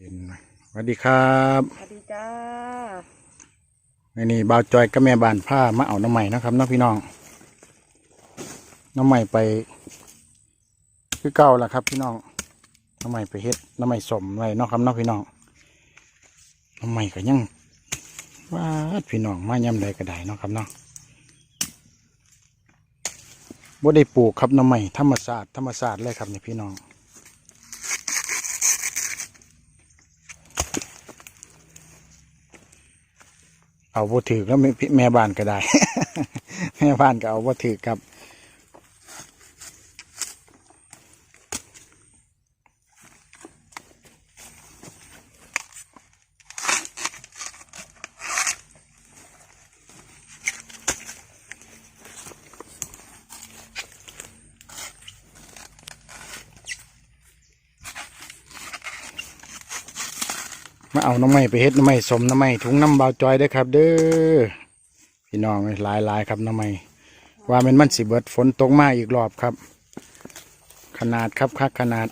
เห็นไหมสวัสดีครับสวัสดีจ้าในนี่บ่าวจอยกับแม่บ้านผ้ามาเอาน้ำใหม่นาะครับเน้องพี่น้อง น้ำใหม่ไป คือเก่าละครับ พี่น้อง น้ำใหม่ไปเฮ็ด น้ำใหม่สมไว้เนาะครับเน้องพี่น้อง น้ำใหม่ก็ยังว่าดพี่น้องมาย่ำใดก็ได้เนาะครับเนาะบ่ได้ปลูกครับน้ำใหม่ธรรมศาสตร์ธรรมศาสตร์เลยครับนี่พี่น้อง เอาบ่ถือแล้วแม่แม่บ้านก็ได้ แม่บ้านก็เอาบ่ถือครับ เอาน้ำไม้ไปเฮ็ดน้ำไม้สมน้ำไม้ถุงน้ำเบาจอยได้ครับ เด้อพี่น้องหลายหลายครับน้ำไม้ว่ามันมันสิเบิดฝนตกมาอีกรอบครับ ขนาดครับคักขนาด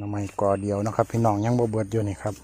น้ำไม้กอเดียวนะครับ พี่น้องยังบ่เบิดอยู่นี่ครับ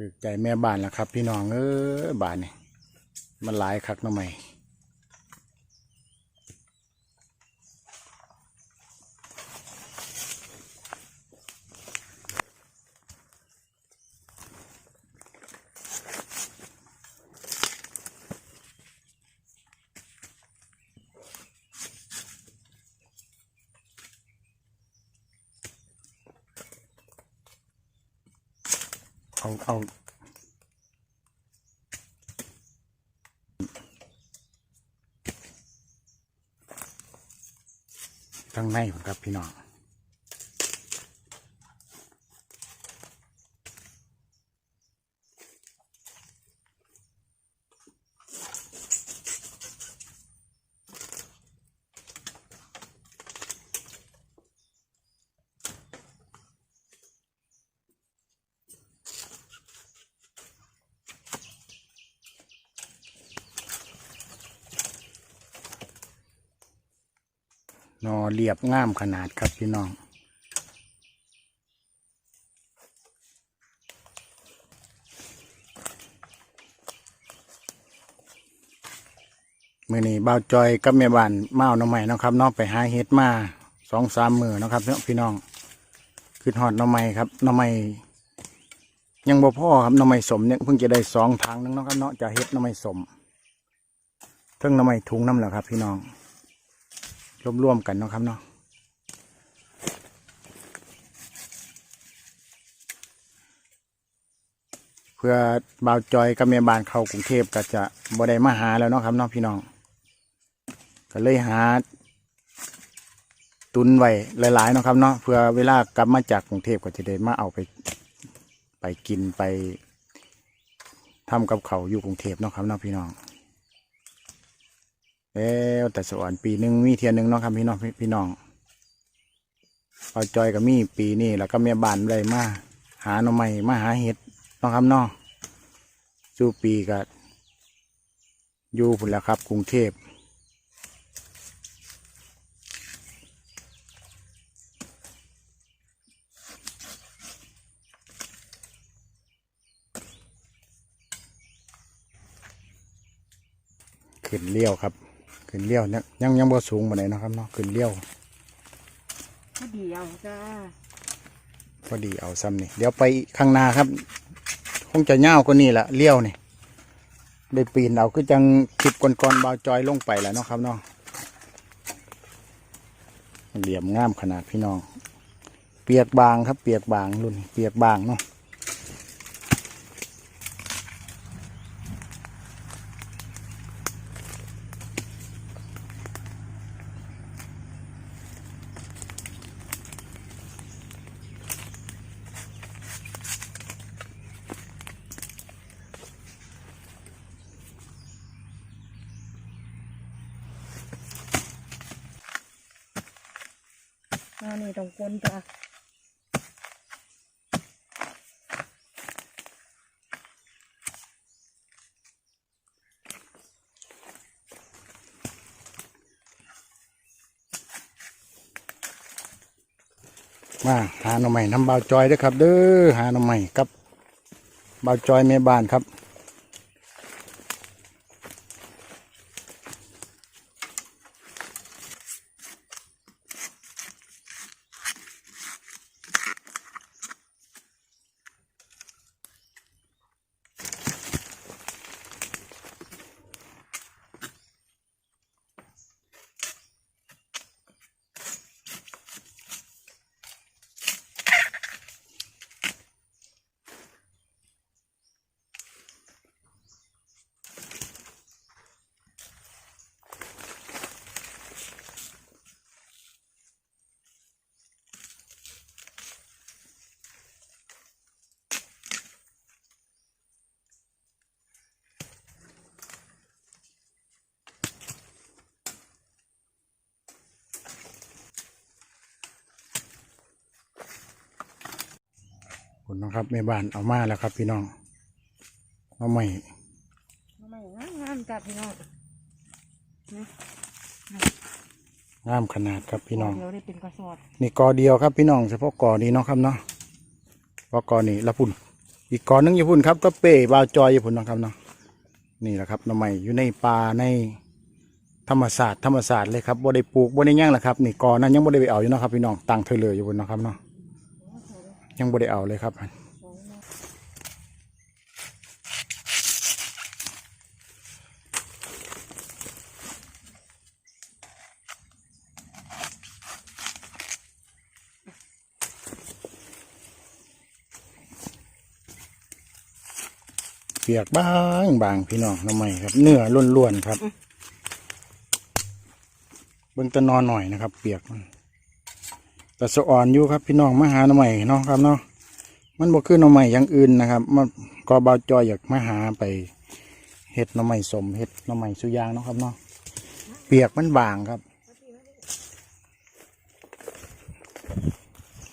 ถือใจแม่บ้านแล้วครับ พี่น้องเออบ้านนี่มันหลายคักหน้ำไม้เอาเอาข้าง ในผมครับพี่น้อง นอเรียบง่ามขนาดครับพี่น้องมื่อนี้บ่าวจอยกับแม่บ้านมาเอาหน้ำใหม่นะครับเนอกไปหาเฮ็ดมาสองสามมือนะครับพี่น้องคือหอดหน้ำใหม่ครับหน้ำใหม่ยังบ่พ่อครับหน้ำใหม่สมเนี่ยเพิ่งจะได้สองทางนึงเนาะครับเนาะจะเฮ็ดหน้ำใหม่สมเพิ่งหน้ำใหม่ถุงน้ำแหละครับ พี่น้อง ร่วมๆกันเนาะครับเนาะเพื่อบ่าวจอยกับแม่บ้านเข้ากรุงเทพก็จะบ่ได้มาหาแล้วเนาะครับเนาะพี่น้อง ก็เลยหา ตุนไว้หลายๆเนาะครับเนาะเพื่อเวลากลับมาจากกรุงเทพก็จะได้มาเอาไป ไปกินไปทำกับเขาอยู่กรุงเทพเนาะครับเนาะพี่น้อง แล้วแต่สวรรค์ปีหนึ่งมีเทียนหนึ่งเนาะครับพี่น้องพี่น้องปาจอยก็มีปีนี้แล้วก็แม่บ้านเลยมาหาหน่อไม้มาหาเห็ดเนาะครับเนาะสู่ปีก็อยู่พุ่นแล้วครับกรุงเทพขึ้นเลี้ยวครับ ขึ้นเลี้ยวเนี่ยยังยังบ่สูงมาไหนใดเนาะครับเนาะขึ้นเลี้ยวก็เดียวจ้าพอดีเอาซ้ำนี่เดี๋ยวไปข้างหน้าครับ คงจะเง่าวกว่านี่แหละเลี้ยวนี่ได้ปีนเอาคือจังคลิปก่อนๆเบาจอยลงไปแล้วเนาะครับเนาะเหลี่ยมงามขนาดพี่น้อง เปียกบางครับ เปียกบางรุ่นเปียกบางเนาะ มาหาหน่อใหม่น้ำเบาจอยด้วยครับ เด้อหาหน่อใหม่กับเบาจอยเม่บ้านครับ คุณน้องครับแม่บ้านเอามาแล้วครับ พี่น้องเอาใหม่ทำไมงามงามจ้าพี่น้องงามขนาดครับพี่น้องเดี๋ยวได้เป็นกระสอบนี่กอเดียวครับพี่น้องเฉพาะกอนี้เนาะครับเนาะเพราะกอนี้ละพุ่นอีกกอหนึงอยู่พุ่นครับก็เป้บาวจอยอยู่พุ่นเนาะครับเนาะนี่แหละครับหน้ำใหม่อยู่ในป่าในธรรมศาสตร์ธรรมศาสตร์เลยครับบ่ได้ปลูกบ่ได้หย่างแหละครับนี่กอนั้นยังบ่ได้ไปเอาอยู่เนาะครับพี่น้องตั้งเธอเลยอยู่พุ่นเนาะครับเนาะ ยังบ่ได้เอาเลยครับเปียกบางบางพี่น้องทำไมครับ เนื้อล้วนๆครับ เบิ่งแตะนอนหน่อยนะครับ เปียกมัน แต่สะอ่อนอยู่ครับพี่น้องมาหาหน่อใหม่เนาะครับเนาะมันบ่คือหน่อใหม่อย่างอื่นนะครับมันก็เบาจอยอยากมาหาไปเห็ดหน่อใหม่สมเห็ดหน่อใหม่สุยางเนาะครับเนาะเปียกมันบางครับ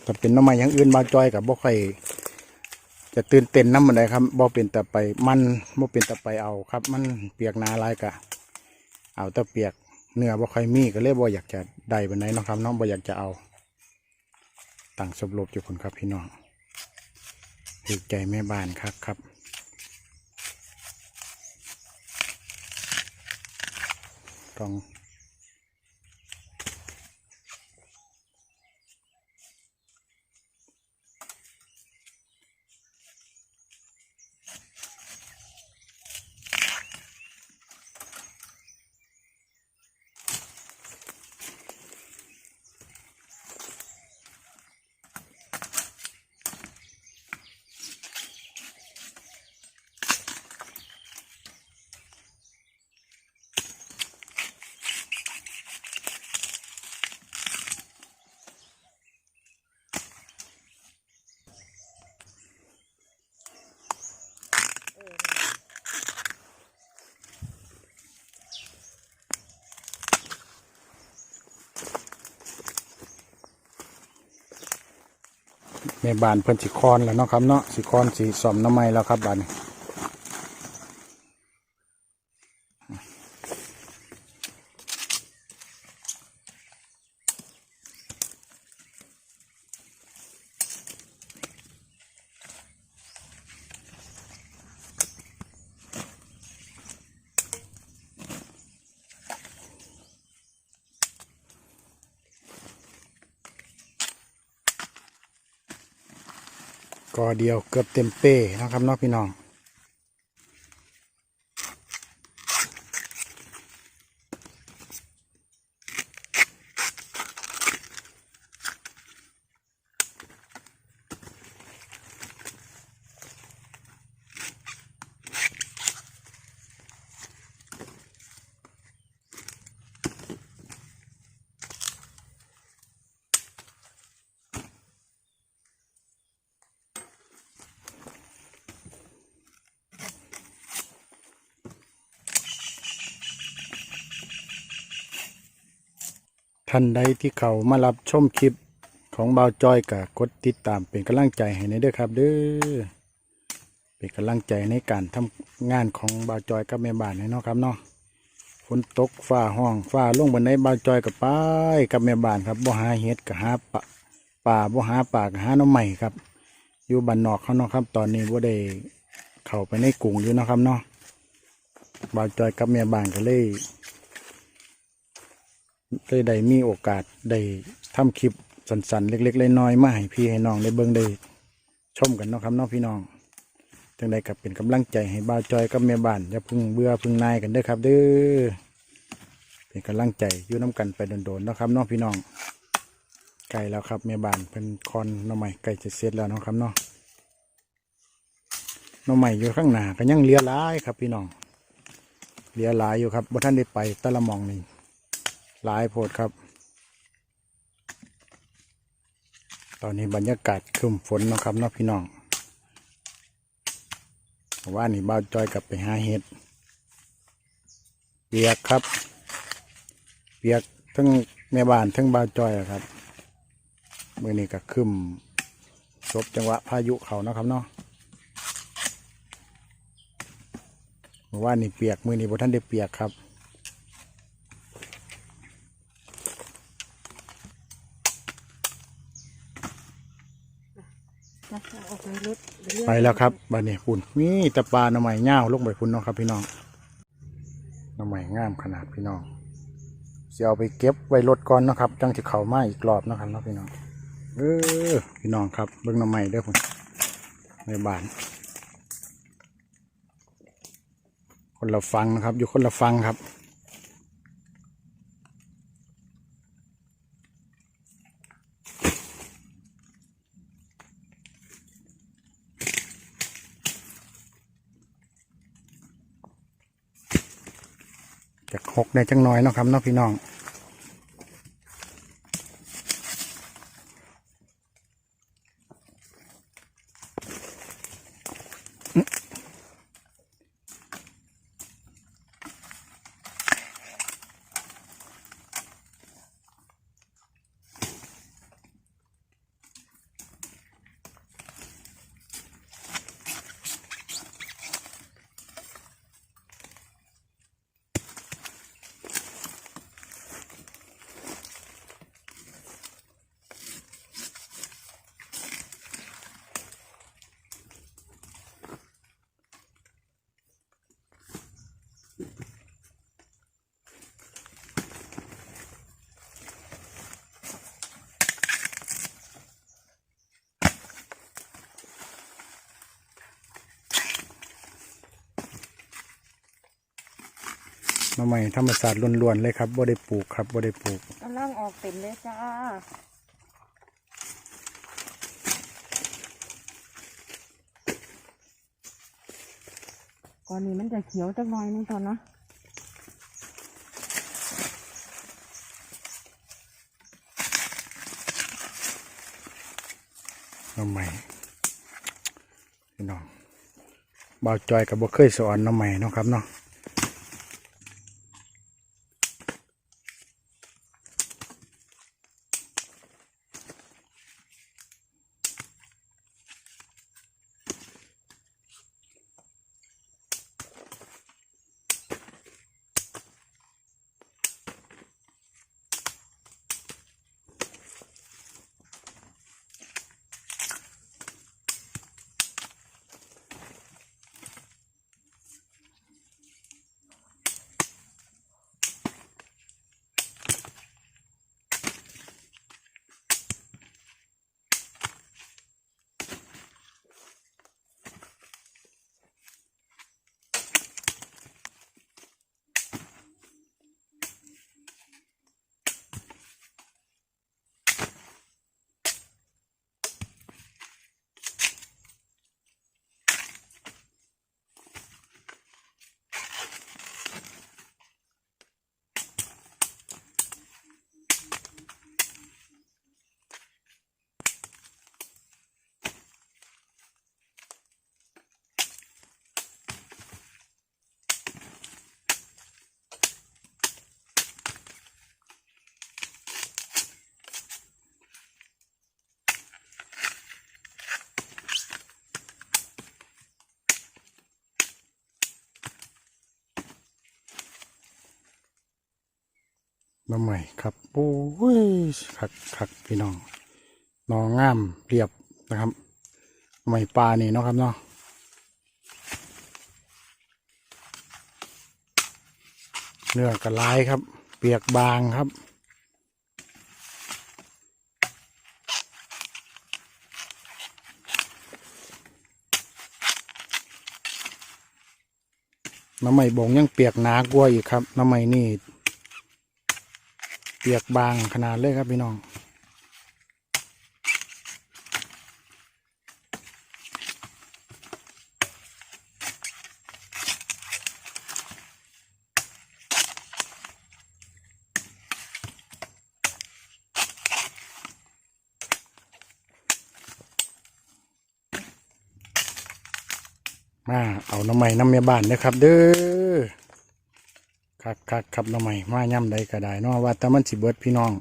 ถ้าเป็นหน่อใหม่อย่างอื่นเบาจอยกับบ่ค่อยจะตื่นเต้นน้ำมันไดครับบ่เป็นแต่ไปมันบ่เป็นแต่ไปเอาครับ มันเปียกนาลายกะ เอาแต่เปียกเนื้อบ่ค่อยมีก็เลยบ่อยากจะได้บันไดเนาะครับน้องบ่อยากจะเอา ตั้งสบลบอยู่คนครับพี่น้องถูกใจแม่บ้านครับครับต้อง แม่บานเพิ่นสิคอนแล้วเนาะครับเนาะสิคอนสีสอมน้ำไม้แล้วครับบานนี้ กอ เดียวเกือบเต็มเป้นะครับเนาะพี่น้อง ท่านใดที่เขามารับชมคลิปของบ่าวจอยกับกดติดตามเป็นกำลังใจให้ในเด้อครับ เด้อเป็นกำลังใจในการทำงานของบ่าวจอยกับแม่บ้านให้เนาะครับเนาะฝนตกฟ้าห้องฟ้าลงบนไดบ่าวจอยกับไปกับแม่บ้านครับบ่หาเห็ดกับหาปะป่าบ่หาป่ากับหาน้ำใหม่ครับ อยู่บ้านนอกเขาเนาะครับ ตอนนี้บ่ได้เข้าไปในกรุงอยู่เนาะครับเนาะบ่าวจอยกับแม่บ้านก็เลย เลยได้มีโอกาสได้ทำคลิปสั้นๆ เล็กๆน้อยๆมาให้พี่ให้น้องได้เบิ่งได้ชมกันเนาะครับน้องพี่น้องจังใดกับเป็นกำลังใจให้บ่าวจอยกับแม่บ้านอย่าพึ่งเบื่อพึ่งนายกันเด้อครับเด้อเป็นกำลังใจอยู่น้กันไปโดนๆเนาะครับน้องพี่น้องใกล้แล้วครับแม่บ้านเป็นคอนน้องใหม่ใกล้จะเสร็จแล้วเนาะครับเนาะน้องใหม่อยู่ข้างหน้าก็ยังเลี้ยหลายครับพี่น้องเลี้ยหลายอยู่ครับบ่ท่านได้ไปตะละมองนี่ หลายโพดครับ ตอนนี้บรรยากาศครึมฝนนะครับเนาะพี่น้องว่านี่บ้าจอยกลับไปหาเห็ดเปียกครับ เปียกทั้งแม่บ้านทั้งบ้าจอยอะครับมือนี้ก็คึมซบจังหวะพายุเขานะครับเนาะเมื่อว่านนี่เปียกมือนี้บ่ท่านได้เปียกครับ จะออกไปรถไปแล้วครับบัดนี้คุณนี่ตะปลาหน่อไม้เง่าวลงไปพุ่นเนาะครับ พี่น้องหน่อไม้งามขนาดพี่น้องจะเอาไปเก็บไว้รถก่อนนะครับจังจะเข้ามาอีกรอบนะครับเนาะพี่น้องเออพี่น้องครับเบิ่งหน่อไม้เด้อพุ่นในบ้าน คนละฟังนะครับ อยู่คนละฟังครับ จากหกในจังน้อยเนาะครับเนาะพี่น้อง หน่อไม้ธรรมศาสตร์ล้วนๆเลยครับบ่ได้ปลูกครับบ่ได้ปลูกกำลังออกเต็มเลยจ้าก่อนนี้มันจะเขียวจักหน่อยนึงตอนนะหน่อไม้พี่น้องบ่าวจอยกับบ่เคยสอนหน่อไม้เนาะครับเนาะ น้ำใหม่ครับโอ้ยคักคักพี่น้องหนองงามเรียบนะครับใหม่ปลานี่เนาะครับเนาะเนื้อกระลายครับ เปียกบางครับน้ำใหม่บงยังเปียกหนากลัวาอีกครับ น้ำใหม่นี่ ปียกบางขนาดเลยครับพี่น้อง มาเอาน้ำใหม่น้ำเมียบ้านเด้อครับเด้อ คักคักครับน้ำใหม่มาย่ำใดก็ได้นาะว่าแต่มันสิเบิดพี่น้อง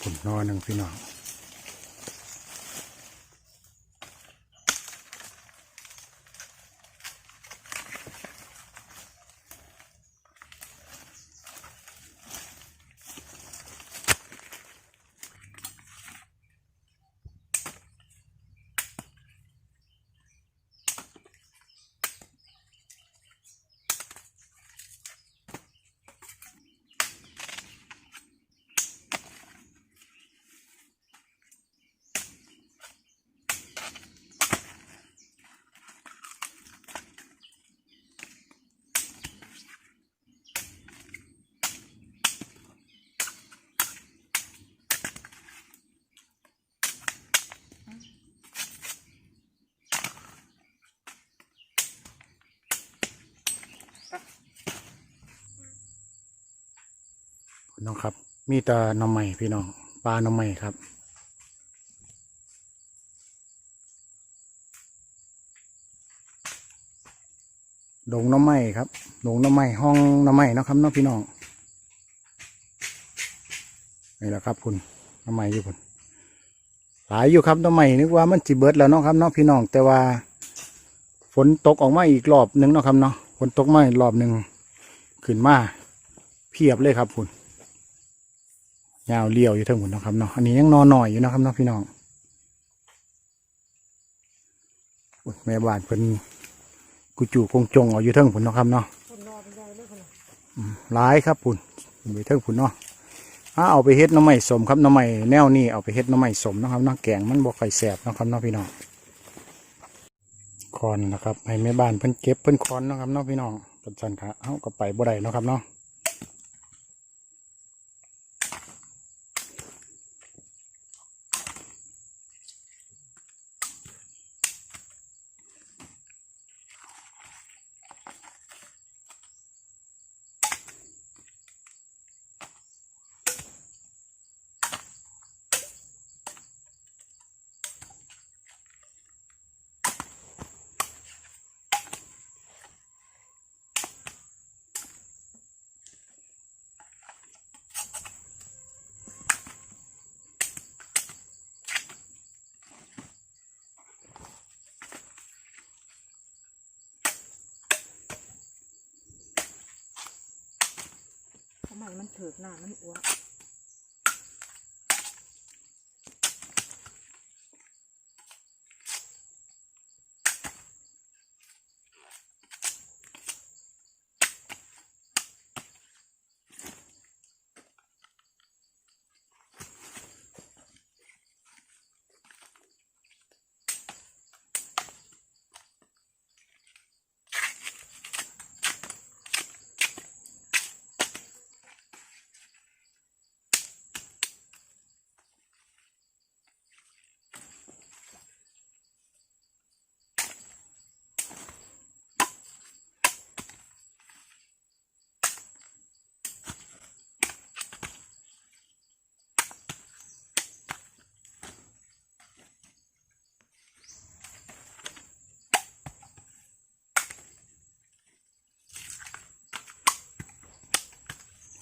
ผมนอนหนึ่งพี่น้อง น้องครับ มีแต่หน้ำใหม่พี่น้องปลาหน้ำใหม่ครับดงหน้ำใหม่ครับดงหน้ำใหม่ห้องหน้ำใหม่นะครับน้องพี่น้องนี่แหละครับคุณหน้ำใหม่อยู่คุณหลายอยู่ครับหน้ำใหม่นึกว่ามันจิเบิร์ดแล้วเนาะครับน้องพี่น้อง แต่ว่า ฝนตกออกมาอีกรอบหนึ่งเนาะครับเนาะฝนตกมาอีกรอบหนึ่งขึ้นมาเพียบเลยครับคุณ ยาวเลี้ยวอยู่เทั้งหมดนาะครับเนาะอันนี้ยังนอนหน่อยอยู่นะครับเนาะพี่น้องแม่บ้านเพิ่นกุจูคงจงเอาอยู่เทั้งผุนนะครับเนาะรอเป็นใหลายครับพุ่นไปเทั้งผุนเนาะอ่าเอาไปเฮ็ดน้ำใหม่สมครับน้ำใหม่แนวนี้เอาไปเฮ็ดน้ำใหม่สมนะครับนาะแกงมันบ่ค่อยแสบนะครับเนาะพี่น้องคอนนะครับให้แม่บ้านเพิ่นเก็บเพิ่นคอนนะครับเนาะพี่น้องปัจจันครับเฮาก็ไปบ่ได้นะครับเนาะ ถือกหน้ามันอ้วน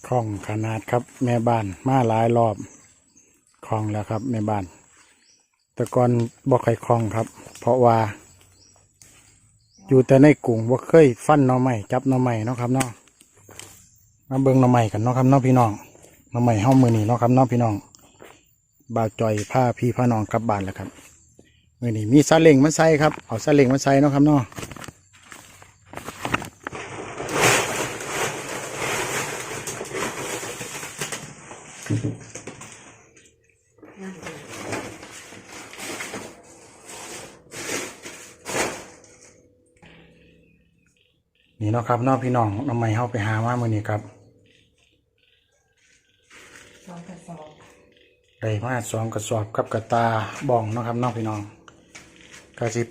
คล่องขนาดครับ แม่บ้านมาหลายรอบคล่องแล้วครับแม่บ้าน แต่ก่อนบ่ค่อยคล่องครับ เพราะว่า อยู่แต่ในกรุงบ่เคยฟันหน่อไม้จับหน่อไม้เนาะครับเนาะมาเบิ่งหน่อไม้กันเนาะครับเนาะพี่น้องหน่อไม้เฮามือนี้เนาะครับเนาะพี่น้องบ่าวจอยพาพี่พาน้องกลับบ้านแล้วครับมือนี้มีซาเล้งมาใส่ครับเอาซาเล้งมาใส่เนาะครับเนาะ นี่เนาะครับเนาะพี่น้องหน่อไม้เฮาไปหามามือนี้ครับสองกระสอบได้มาสองกระสอบกับกระตาบ้องเนาะครับเน้องพี่น้องก็สิ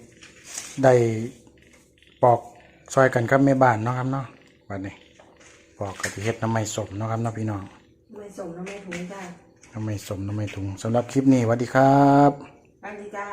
ได้ปอกซอยกันกับแม่บ้านเนาะครับเนาะวันนี้ปอกกับเฮ็ดน้ำไม้สมเนาะครับเนาะพี่น้อง ไม่ส่งแล้วไม่ถุงจ้าน้ำไม้สมน้ำไม้ถุงสำหรับคลิปนี้สวัสดีครับไปดีจ้า